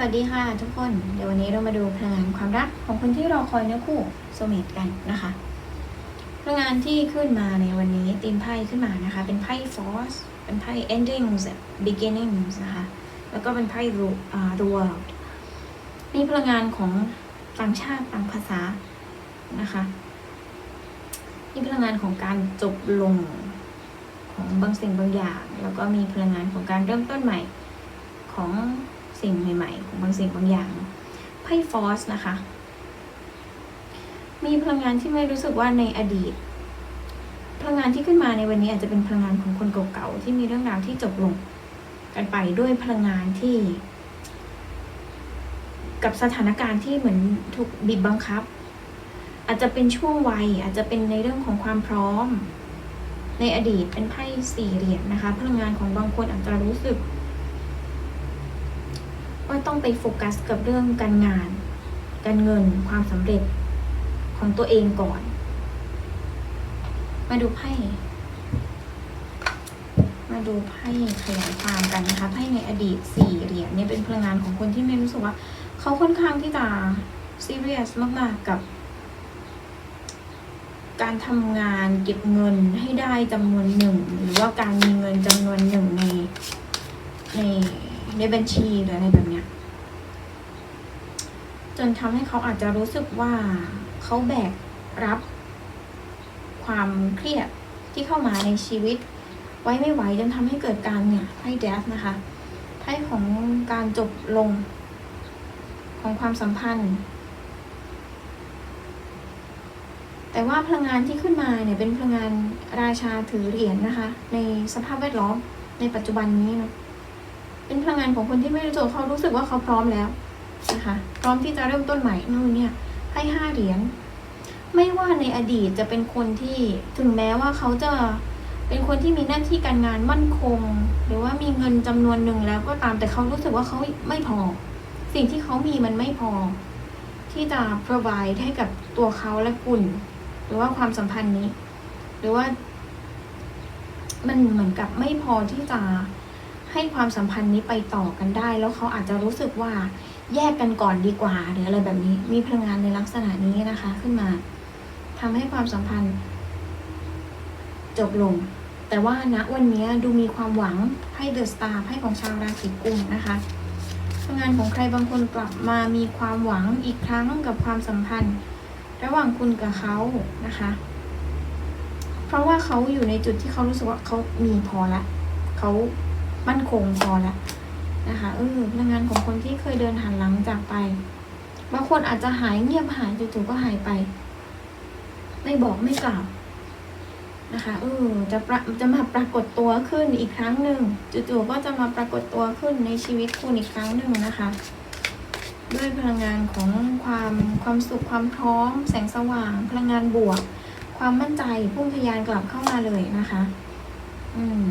วัสดีค่ะทุกคน เดี๋ยววันนี้เรามาดูพลังงานความรักของคนที่รอคอยเนื้อคู่โซเมตกันนะคะพลังงานที่ขึ้นมาในวันนี้ตีมไพ่ขึ้นมานะคะ เป็นไพ่ force เป็นไพ่ endings beginnings นะคะแล้วก็เป็นไพ่ ru- อ่า the world มีพลังงานของต่างชาติต่างภาษานะคะมีพลังงานของการจบลงของบางสิ่งบางอย่าง แล้วก็มีพลังงานของการเริ่มต้นใหม่ของ สิ่งใหม่ๆของบางสิ่งบางอย่างไพ่ฟอสนะคะ มีพลังงานที่ไม่รู้สึกว่าในอดีต พลังงานที่ขึ้นมาในวันนี้อาจจะเป็นพลังงานของคนเก่าๆที่มีเรื่องราวที่จบลงกันไปด้วยพลังงานที่ กับสถานการณ์ที่เหมือนถูกบีบบังคับ อาจจะเป็นช่วงวัยอาจจะเป็นในเรื่องของความพร้อม ในอดีตเป็นไพ่สี่เหรียญนะคะ พลังงานของบางคนอาจจะรู้สึก ว่าต้องไปโฟกัสกับเรื่องการงาน การเงิน ความสำเร็จของตัวเองก่อน มาดูไพ่ มาดูไพ่ขยายความกันนะคะ ไพ่ในอดีตสี่เหรียญเนี่ยเป็นพลังงานของคนที่ไม่รู้สึกว่า เขาค่อนข้างที่จะซีเรียสมากๆกับการทำงานเก็บเงินให้ได้จำนวนหนึ่ง หรือว่าการมีเงินจำนวนหนึ่งในใน ในบัญชีหรืออะไรแบบเนี้ย จนทำให้เขาอาจจะรู้สึกว่าเขาแบกรับ ความเครียดที่เข้ามาในชีวิต ไว้ไม่ไหวจนทำให้เกิดการเนี่ยไพ่เดฟนะคะไพ่ของการจบลง ของความสัมพันธ์ แต่ว่าพลังงานที่ขึ้นมาเนี่ยเป็นพลังงานราชาถือเหรียญนะคะ ในสภาพแวดล้อมในปัจจุบันนี้เนาะ เป็นพลังงานของคนที่ไม่รู้ตัวเขารู้สึกว่าเขาพร้อมแล้วนะคะพร้อมที่จะเริ่มต้นใหม่นู่นเนี่ยไพ่ห้าเหรียญไม่ว่าในอดีตจะเป็นคนที่ถึงแม้ว่าเขาจะเป็นคนที่มีหน้าที่การงานมั่นคง หรือว่ามีเงินจำนวนหนึ่งแล้วก็ตามแต่เขารู้สึกว่าเขาไม่พอ สิ่งที่เขามีมันไม่พอ ที่จะ provide ให้กับตัวเขาและคุณ หรือว่าความสัมพันธ์นี้ หรือว่า มันเหมือนกับไม่พอที่จะ ให้ความสัมพันธ์นี้ไปต่อกันได้ แล้วเขาอาจจะรู้สึกว่าแยกกันก่อนดีกว่า หรืออะไรแบบนี้ มีพลังงานในลักษณะนี้นะคะ ขึ้นมาทำให้ความสัมพันธ์ จบลง แต่ว่าณวันนี้ดูมีความหวังให้เดอะสตาร์ให้ของชาวราศีกุมนะคะพลังงานของใครบางคนกลับมามีความหวังอีกครั้งกับความสัมพันธ์ ระหว่างคุณกับเขานะคะ เพราะว่าเขาอยู่ในจุดที่เขารู้สึกว่าเขามีพอละเขา มั่นคงพอและนะคะเออพลังงานของคนที่เคยเดินหันหลังจากไปบางคนอาจจะหายเงียบหายจู่ๆก็หายไป ไม่บอกไม่กล่าวนะคะเออจะประจะมาปรากฏตัวขึ้นอีกครั้งหนึ่งจู่ๆก็จะมาปรากฏตัวขึ้นในชีวิตคุณอีกครั้งหนึ่งนะคะ ด้วยพลังงานของความความสุขความพร้อม แสงสว่าง พลังงานบวก ความมั่นใจพุ่งทะยานกลับเข้ามาเลยนะคะ อืม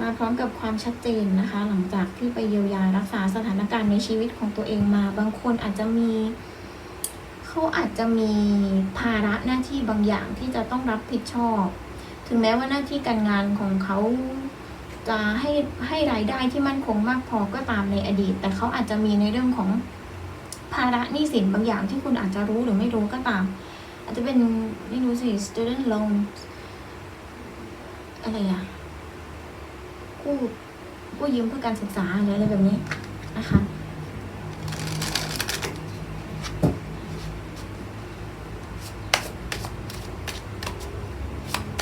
มาพร้อมกับความชัดเจนนะคะ หลังจากที่ไปเยียวยารักษาสถานการณ์ในชีวิตของตัวเองมา บางคนอาจจะมีเขาอาจจะมีภาระหน้าที่บางอย่างที่จะต้องรับผิดชอบ ถึงแม้ว่าหน้าที่การงานของเขาจะให้ให้รายได้ที่มั่นคงมากพอก็ตามในอดีต แต่เขาอาจจะมีในเรื่องของภาระหนี้สินบางอย่างที่คุณอาจจะรู้หรือไม่รู้ก็ตาม อาจจะเป็นไม่รู้สิ student loan อะไรอะ กู้กู้ยืมเพื่อการศึกษาออะไรแบบนี้นะคะ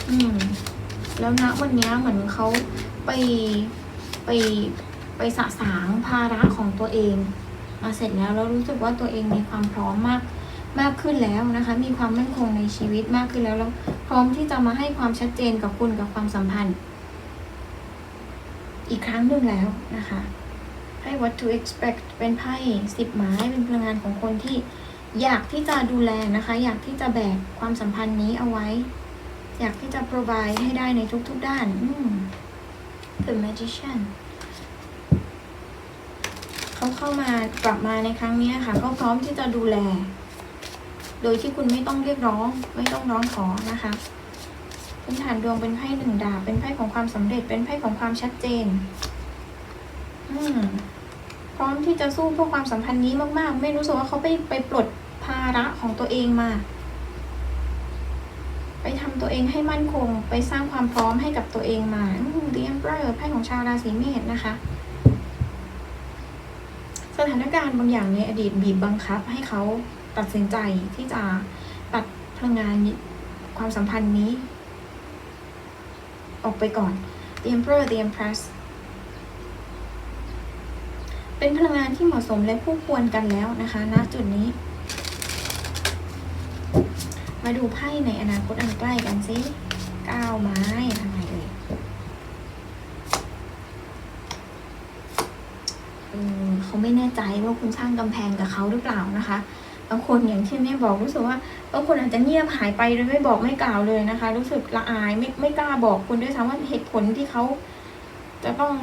อืมแล้วนะวันนี้เหมือนเขาไปไปไปสะสางภาระของตัวเองมาเสร็จแล้วแล้วรู้สึกว่าตัวเองมีความพร้อมมากมากขึ้นแล้วนะคะ มีความมั่นคงในชีวิตมากขึ้นแล้วแล้วพร้อมที่จะมาให้ความชัดเจนกับคุณกับความสัมพันธ์ อีกครั้งหนึ่งแล้วนะคะ ไพ่ what to expect เป็นไพ่สิบไม้เป็นพลังงานของคนที่อยากที่จะดูแลนะคะ อยากที่จะแบกความสัมพันธ์นี้เอาไว้ อยากที่จะ provide ให้ได้ในทุก ๆ ด้านอืม The Magician เขาเข้ามากลับมาในครั้งนี้ค่ะเขาพร้อมที่จะดูแล โดยที่คุณไม่ต้องเรียกร้อง ไม่ต้องร้องขอนะคะ พื้นฐานดวงเป็นไพ่หนึ่งดาบเป็นไพ่ของความสำเร็จ เป็นไพ่ของความชัดเจน อืม พร้อมที่จะสู้เพื่อความสัมพันธ์นี้มาก ๆ ไม่รู้สึกว่าเขาไปไปปลดภาระของตัวเองมา ไปทำตัวเองให้มั่นคง ไปสร้างความพร้อมให้กับตัวเองมาอืม The Emperor ไพ่ของชาวราศีเมษนะคะ สถานการณ์บางอย่างในอดีตบีบบังคับ ให้เขาตัดสินใจที่จะตัดพลังงานความสัมพันธ์นี้ ออกไปก่อน The Emperor The Empress เป็นพลังงานที่เหมาะสมและคู่ควรกันแล้วนะคะณจุดนี้ มาดูไพ่ในอนาคตอันใกล้กันสิก้าวไม้ทำไมเอ่ยอืมเขาไม่แน่ใจว่าคุณสร้างกำแพงกับเขาหรือเปล่านะคะ บางคนอย่างที่แม่บอกรู้สึกว่าบางคนอาจจะเงียบหายไปโดยไม่บอกไม่กล่าวเลยนะคะ รู้สึกละอายไม่ไม่กล้าบอกคุณด้วยซ้ำว่าเหตุผลที่เขาจะต้อง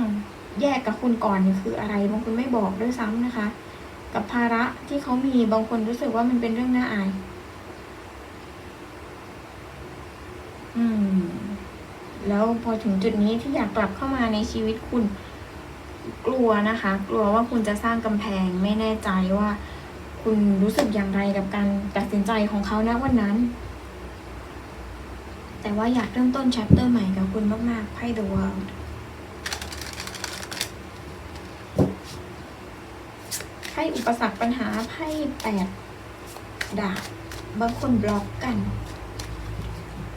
แยกกับคุณก่อนคืออะไรบางคนไม่บอกด้วยซ้ำนะคะ กับภาระที่เขามีบางคนรู้สึกว่ามันเป็นเรื่องน่าอาย อืม แล้วพอถึงจุดนี้ที่อยากกลับเข้ามาในชีวิตคุณ กลัวนะคะ กลัวว่าคุณจะสร้างกำแพงไม่แน่ใจว่า คุณรู้สึกอย่างไรกับการตัดสินใจของเขาณวันนั้น แต่ว่าอยากเริ่มต้นแชปเตอร์ใหม่กับคุณมากๆไพ่ The World ไพ่อุปสรรคปัญหาไพ่แปดดาบบางคนบล็อกกัน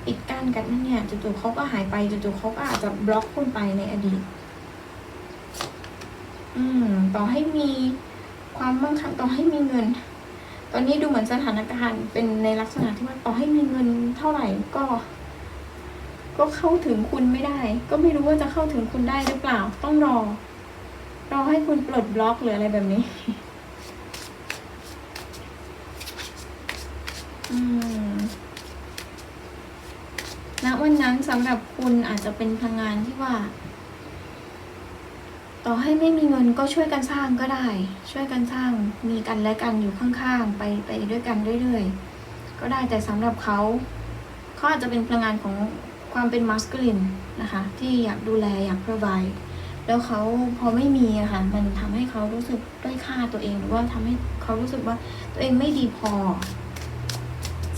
ปิดกั้นกันนั่นเนี่ยจู่ๆเขาก็หายไปจู่ๆเขาก็อาจจะบล็อกคุณไปในอดีต อืม ต่อให้มี ความมั่งคั่งต่อให้มีเงิน ตอนนี้ดูเหมือนสถานการณ์เป็นในลักษณะที่ว่าต่อให้มีเงินเท่าไหร่ก็ ก็เข้าถึงคุณไม่ได้ ก็ไม่รู้ว่าจะเข้าถึงคุณได้หรือเปล่า ต้องรอ รอให้คุณปลดบล็อกหรืออะไรแบบนี้ อืมณวันนั้นสำหรับคุณอาจจะเป็นพลังงานที่ว่า ต่อให้ไม่มีเงินก็ช่วยกันสร้างก็ได้ ช่วยกันสร้างมีกันและกันอยู่ข้างๆ ไปไปด้วยกันเรื่อยๆ ก็ได้แต่สำหรับเขาเขาอาจจะเป็นพลังงานของความเป็นมัสคูลินนะคะ ที่อยากดูแลอยาก provide แล้วเขาพอไม่มีอะค่ะมันทำให้เขารู้สึกด้อยค่าตัวเองหรือว่าทำให้เขารู้สึกว่าตัวเองไม่ดีพอ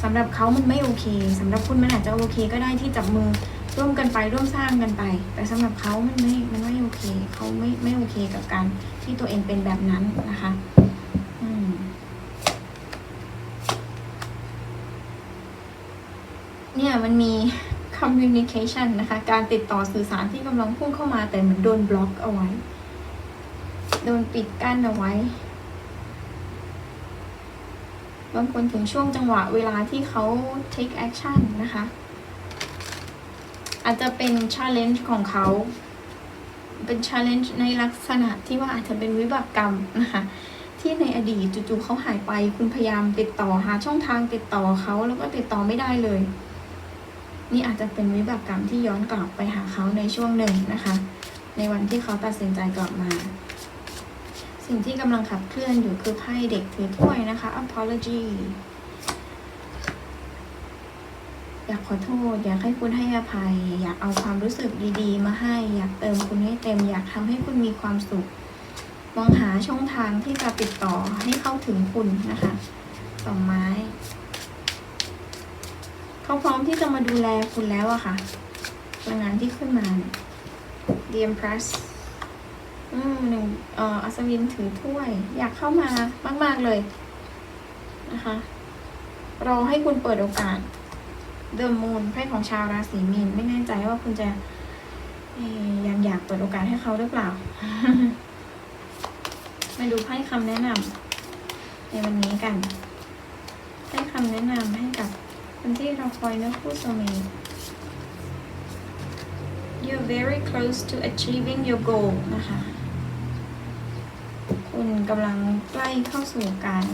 สำหรับเขามันไม่โอเคสำหรับคุณมันอาจจะโอเค ก็ได้ที่จับมือ ร่วมกันไปร่วมสร้างกันไป แต่สำหรับเขามันไม่มันไม่โอเคเขาไม่ไม่โอเคกับการที่ตัวเองเป็นแบบนั้นนะคะอืมเนี่ยมันมี communication นะคะ การติดต่อสื่อสารที่กำลังพุ่งเข้ามาแต่เหมือนโดนบล็อกเอาไว้ โดนปิดกั้นเอาไว้ บางคนถึงช่วงจังหวะเวลาที่เขา take action นะคะ อาจจะเป็น challenge ของเขา เป็น challenge ในลักษณะที่ว่าอาจจะเป็นวิบากกรรมนะคะที่ในอดีตจู่ๆเขาหายไป คุณพยายามติดต่อหาช่องทางติดต่อเขาแล้วก็ติดต่อไม่ได้เลย นี่อาจจะเป็นวิบากกรรมที่ย้อนกลับไปหาเขาในช่วงหนึ่งนะคะ ในวันที่เขาตัดสินใจกลับมา สิ่งที่กำลังขับเคลื่อนอยู่คือไพ่เด็กถือถ้วยนะคะ apology อยากขอโทษ อยากให้คุณให้อภัย อยากเอาความรู้สึกดีๆ มาให้ อยากเติมคุณให้เต็ม อยากทำให้คุณมีความสุข มองหาช่องทางที่จะติดต่อให้เข้าถึงคุณนะคะสองไม้ เขาพร้อมที่จะมาดูแลคุณแล้วอะค่ะพลังงานที่ขึ้นมาเนี่ย The Empress อืมหนึ่งเอ่ออัศวินถือถ้วย อยากเข้ามามาก ๆเลยนะคะ รอให้คุณเปิดโอกาส เด e m มูนไพ่ของชาวราศีมีนไม่แน่ใจว่าคุณจะยังอยากเปิดโอกาสให้เขาหรือเปล่า มาดูไพ่คำแนะนำในวันนี้กันให้คำแนะนำให้กับคนที่เราคอยเนื้อคู่โซเมต You're very close to achieving your goal นะคะ คุณกำลังใกล้เข้าสู่การ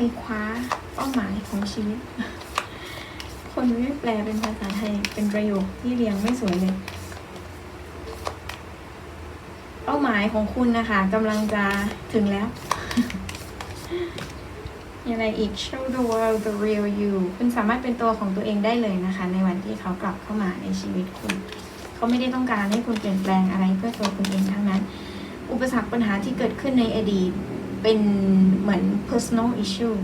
ควยคว้าเป้าหมายของชีวิต คนไม่แปลเป็นภาษาไทยเป็นประโยคที่เรียงไม่สวยเลย เป้าหมายของคุณนะคะกำลังจะถึงแล้วมีอะไรอีก show the world the real you คุณสามารถเป็นตัวของตัวเองได้เลยนะคะ ในวันที่เขากลับเข้ามาในชีวิตคุณ เขาไม่ได้ต้องการให้คุณเปลี่ยนแปลงอะไรเพื่อตัวคุณเองทั้งนั้น อุปสรรคปัญหาที่เกิดขึ้นในอดีต เป็นเหมือน personal issue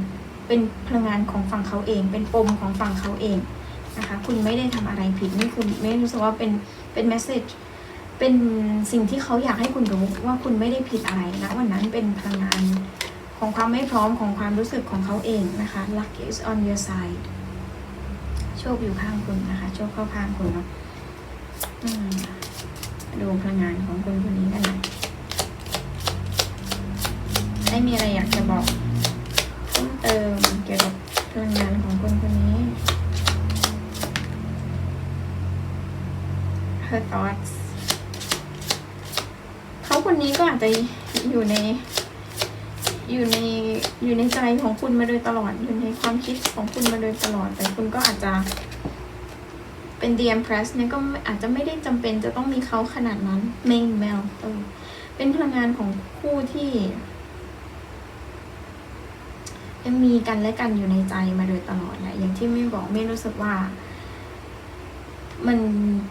เป็นพลังงานของฝั่งเขาเอง เป็นปมของฝั่งเขาเองนะคะ คุณไม่ได้ทำอะไรผิดนี่คุณไม่รู้สึกว่าเป็นเป็น message เป็นสิ่งที่เขาอยากให้คุณรู้ว่าคุณไม่ได้ผิดอะไรนะวันนั้นเป็นพลังงานของความไม่พร้อมของความรู้สึกของเขาเองนะคะ luck is on your side โชคอยู่ข้างคุณนะคะ โชคเข้าข้างคุณเนาะดูพลังงานของคนคนนี้กันหน่อย ได้มีอะไรอยากจะบอกเพิ่มเติมเกี่ยวกับพลังงานของคนคนนี้ her thoughts เขาคนนี้ก็อาจจะอยู่ใน อยู่ในอยู่ในใจของคุณมาโดยตลอด อยู่ในความคิดของคุณมาโดยตลอด แต่คุณก็อาจจะเป็น the empress เนี่ยก็อาจจะไม่ได้จำเป็นจะต้องมีเขาขนาดนั้น main male เออเป็นพลังงานของคู่ที่ ยังมีกันและกันอยู่ในใจมาโดยตลอดแหละอย่างที่ไม่บอกไม่รู้สึกว่า มัน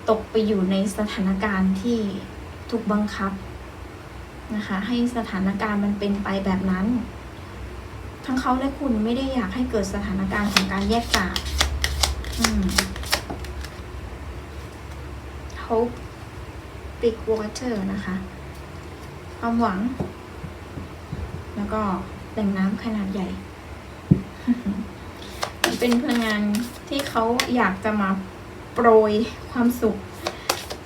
ตกไปอยู่ในสถานการณ์ที่ถูกบังคับนะคะ ให้สถานการณ์มันเป็นไปแบบนั้น ทั้งเขาและคุณไม่ได้อยากให้เกิดสถานการณ์ของการแยกจากอืม hope big water นะคะ ความหวัง แล้วก็แหล่งน้ำขนาดใหญ่ มันเป็นพลังงานที่เขาอยากจะมาโปรยความสุข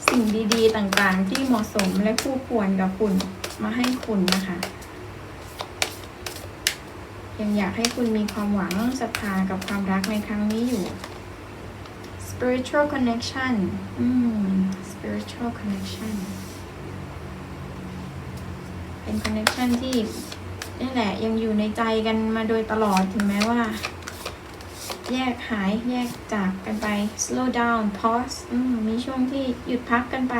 สิ่งดีๆต่างๆ ที่เหมาะสมและคู่ควรกับคุณมาให้คุณนะคะ ยังอยากให้คุณมีความหวังศรัทธากับความรักในครั้งนี้อยู่ spiritual connection อืม spiritual connection เป็น connection ที่ นี่แหละ ยังอยู่ในใจกันมาโดยตลอดถึงแม้ว่า แยกหายแยกจากกันไป slow down pause มมีช่วงที่หยุดพักกันไป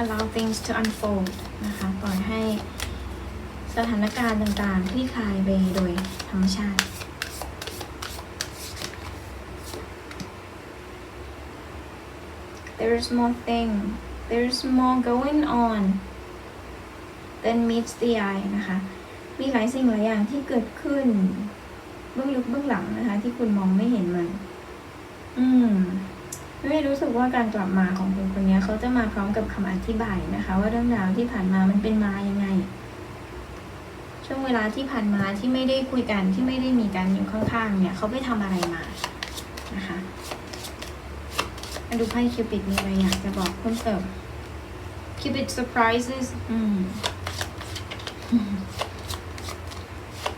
allow things to unfold นะคะปล่อยให้สถานการณ์ต่างๆ ที่คลายไปโดยธรรมชาติ there's more thing there's more going on than meets the eye นะคะ มีหลายสิ่งหลายอย่างที่เกิดขึ้น เบื้องลึกเบื้องหลังนะคะ ที่คุณมองไม่เห็นมัน อืมไม่รู้สึกว่าการกลับมาของคนคนนี้เขาจะมาพร้อมกับคำอธิบายนะคะ ว่าเรื่องราวที่ผ่านมามันเป็นมายังไง ช่วงเวลาที่ผ่านมาที่ไม่ได้คุยกันที่ไม่ได้มีการอยู่ข้างๆเนี่ย เขาไปทำอะไรมานะคะ มาดูไพ่คิวปิดมีอะไรอยากจะบอกเพิ่มเติมคิวปิด surprises อืม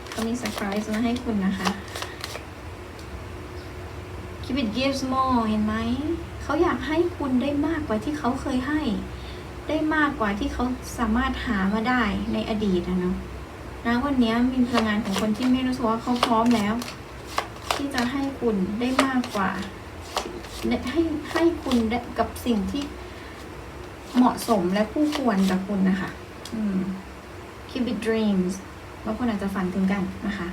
เขามีเซอร์ไพรส์มาให้คุณนะคะ Keep it gives more เห็นไหม เขาอยากให้คุณได้มากกว่าที่เขาเคยให้ ได้มากกว่าที่เขาสามารถหามาได้ในอดีตนะเนาะนะวันนี้มีพลังงานของคนที่ไม่รู้สึกว่าเขาพร้อมแล้ว ที่จะให้คุณได้มากกว่า ให้ให้คุณกับสิ่งที่เหมาะสมและคู่ควรกับคุณนะคะ อืม keep it dreams บางคนอาจจะฝันถึงกันนะคะ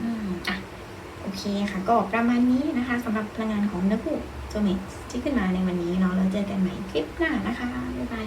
อืมอะ โอเคค่ะ ก็ประมาณนี้นะคะสำหรับพลังงานของเนื้อคู่โจเมตที่ขึ้นมาในวันนี้เนาะแล้วเจอกันใหม่คลิปหน้านะคะ บ๊ายบาย